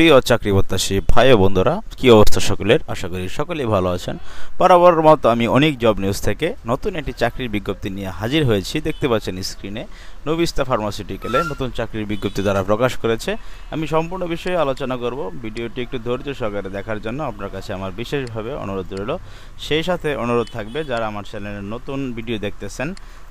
প্রিয় চাকরি প্রত্যাশী ভাই বন্ধুরা, কি অবস্থা সকলের? আশা করি সকলেই ভালো আছেন। বরাবর মতো আমি অনেক জব নিউজ থেকে নতুন একটি চাকরির বিজ্ঞপ্তি নিয়ে হাজির হয়েছি। দেখতে পাচ্ছেন স্ক্রিনে নবিস্তা ফার্মাসিউটিক্যালে নতুন চাকরির বিজ্ঞপ্তি দ্বারা প্রকাশ করেছে। আমি সম্পূর্ণ বিষয়ে আলোচনা করব। ভিডিওটি একটু ধৈর্য সহকারে দেখার জন্য আপনার কাছে আমার বিশেষভাবে অনুরোধ রইল। সেই সাথে অনুরোধ থাকবে, যারা আমার চ্যানেলের নতুন ভিডিও দেখতেছেন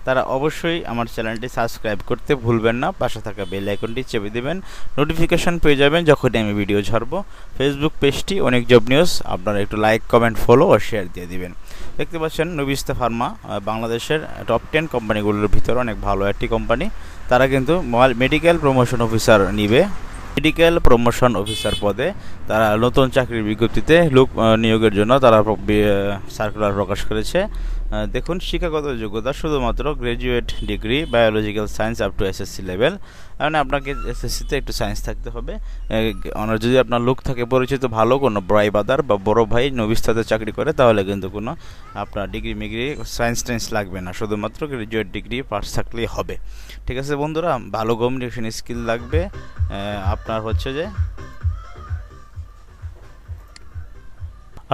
তারা অবশ্যই আমার চ্যানেলটি সাবস্ক্রাইব করতে ভুলবেন না। পাশে থাকা বেল আইকনটি চেপে দেবেন। নোটিফিকেশন পেয়ে যাবেন যখনই আমি ভিডিও ছাড়বো ফেসবুক পেজটি অনেক জব নিউজ আপনারা একটু লাইক কমেন্ট ফলো ও শেয়ার দিয়ে দিবেন। দেখতে পাচ্ছেন নবিস্তা ফার্মা বাংলাদেশের টপ টেন কোম্পানিগুলোর ভিতরে অনেক ভালো একটি কোম্পানি তারা কিন্তু মেডিকেল প্রমোশন অফিসার নিবে। মেডিকেল প্রমোশন অফিসার পদে তারা নতুন চাকরির বিজ্ঞপ্তিতে লোক নিয়োগের জন্য তারা সার্কুলার প্রকাশ করেছে। দেখুন, শিক্ষাগত যোগ্যতা শুধুমাত্র graduate degree biological science up to SSC level মানে আপনাকে এসএসসিতে একটু সায়েন্স থাকতে হবে। অনার যদি আপনার লোক থাকে, পরিচিত, ভালো কোনো ব্রাই বাদার বা বড় ভাই নবিস্তাতে চাকরি করে, তাহলে কিন্তু কোনো আপনার ডিগ্রি মিগ্রি সায়েন্স টাইন্স লাগবে না। শুধুমাত্র গ্র্যাজুয়েট ডিগ্রি পাস থাকলেই হবে। ঠিক আছে বন্ধুরা, ভালো কমিউনিকেশন স্কিল লাগবে। আপনার হচ্ছে যে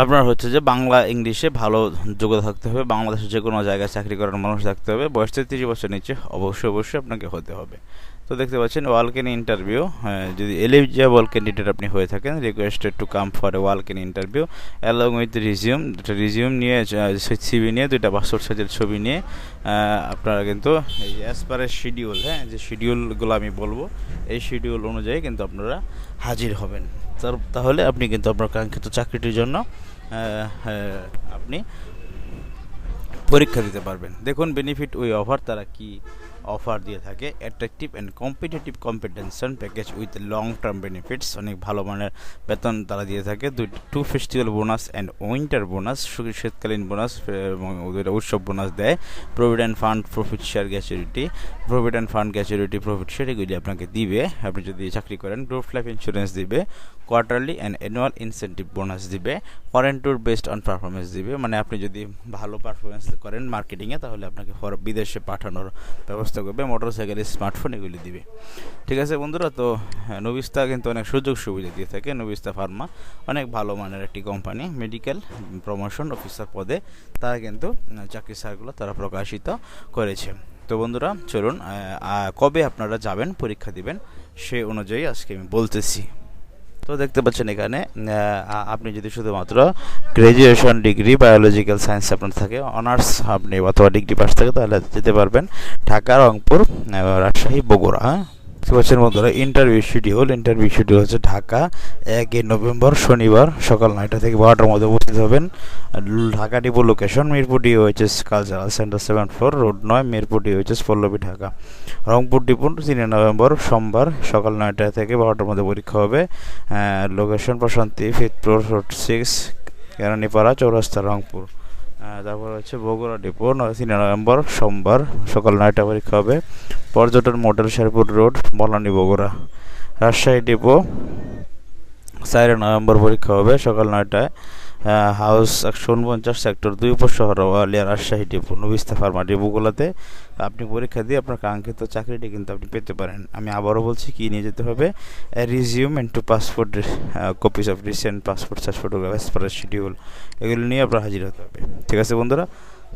আপনার হচ্ছে যে বাংলা ইংলিশে ভালো যোগ্য থাকতে হবে, বাংলাদেশের যে কোনো জায়গায় চাকরি করার মানুষ থাকতে হবে। বয়স তেত্রিশ বছর নিচে অবশ্যই অবশ্যই আপনাকে হতে হবে। তো দেখতে পাচ্ছেন ওয়ালকেন ইন্টারভিউ যদি এলিজিবল ক্যান্ডিডেট আপনি হয়ে থাকেন requested to come for a walk in interview along with resume দুটা রিজিউম নিয়ে সিবি নিয়ে, দুইটা পাসপোর্ট সাইজের ছবি নিয়ে আপনারা কিন্তু এই অ্যাজ পার এ শিডিউল হ্যাঁ যে শিডিউলগুলো আমি বলব, এই শিডিউল অনুযায়ী কিন্তু আপনারা হাজির হবেন। তাহলে আপনি কিন্তু আপনার কাঙ্ক্ষিত চাকরিটির জন্য আপনি পরীক্ষা দিতে পারবেন। দেখুন বেনিফিট ওই অফার তারা কি অফার দিয়ে থাকে attractive and competitive compensation package with long term benefits অনেক ভালো মানের বেতন তারা দিয়ে থাকে। দুই two festival bonus and winter bonus শীতকালীন বোনাস এবং উৎসব বোনাস দেয়। Provident fund profit share gratuity provident fund gratuity profit share এগুলি আপনাকে দিবে। আপনি যদি চাকরি করেন গ্রুপ লাইফ ইন্স্যুরেন্স দিবে। Quarterly and annual incentive bonus দিবে। Foreign tour based on performance দিবে। মানে আপনি যদি ভালো পারফরমেন্স করেন মার্কেটিংয়ে তাহলে আপনাকে বিদেশে পাঠানোর ব্যবস্থা করবে। মোটরসাইকেল স্মার্টফোন এগুলি দিবে। ঠিক আছে বন্ধুরা? তো হ্যাঁ, নবিস্তা কিন্তু অনেক সুযোগ সুবিধা দিয়ে থাকে। নবিস্তা ফার্মা অনেক ভালো মানের একটি কোম্পানি মেডিকেল প্রমোশন অফিসার পদে। তারা কিন্তু চাকরি সার্কুলার তারা প্রকাশিত করেছে। তো বন্ধুরা চলুন কবে আপনারা যাবেন পরীক্ষা দিবেন সে অনুযায়ী আজকে আমি বলতেছি। তো দেখতে পাচ্ছেন এখানে আপনি যদি শুধুমাত্র গ্র্যাজুয়েশন ডিগ্রি বায়োলজিক্যাল সায়েন্স আপনার থাকে অনার্স আপনি অথবা ডিগ্রি পাস থাকে, তাহলে যেতে পারবেন ঢাকা, রংপুর রাজশাহী, বগুড়া হ্যাঁ? দেখতে পাচ্ছেন বন্ধুরা ইন্টারভিউ শিডিউল ইন্টারভিউ শিডিউল হচ্ছে ঢাকা একই নভেম্বর, শনিবার সকাল নয়টা থেকে বারোটার মধ্যে উপস্থিত হবেন। Dhaka depot location Mirpur DOHS cultural centre seven four road নয়, মিরপুর ডিওএইচএস পল্লবী, ঢাকা। রংপুর ডিপো, তিন নভেম্বর, সোমবার সকাল নয়টা থেকে বারোটার মধ্যে পরীক্ষা হবে। Location Prashanti Fitpur road six Keranipara, Chowrasta, Rangpur. তারপর হচ্ছে বগুড়া ডিপো, তিন নভেম্বর, সোমবার সকাল নয়টা পরীক্ষা হবে। পর্যটন motel Sherpur road, বলানি Bogura. Rajshahi depot চার নভেম্বর পরীক্ষা হবে সকাল নয়টায়। হাউস একশো উনপঞ্চাশ সেক্টর দুই উপশহর ওয়ালিয়া, রাজশাহী ডিপো নবিস্তা ফার্মা ডিপোগুলোতে। আপনি পরীক্ষা দিয়ে আপনার কাঙ্ক্ষিত চাকরিটি কিন্তু আপনি পেতে পারেন। আমি আবারও বলছি, কি নিয়ে যেতে হবে? Resume and two passport copies of recent passport size photograph as per schedule এগুলো নিয়ে আপনার হাজির হতে হবে। ঠিক আছে বন্ধুরা?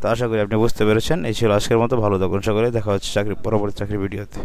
তো আশা করি আপনি বুঝতে পেরেছেন। এই ছিল আজকের মতো। ভালো থাকুন সকলে। দেখা হচ্ছে চাকরি পরবর্তী চাকরি ভিডিওতে।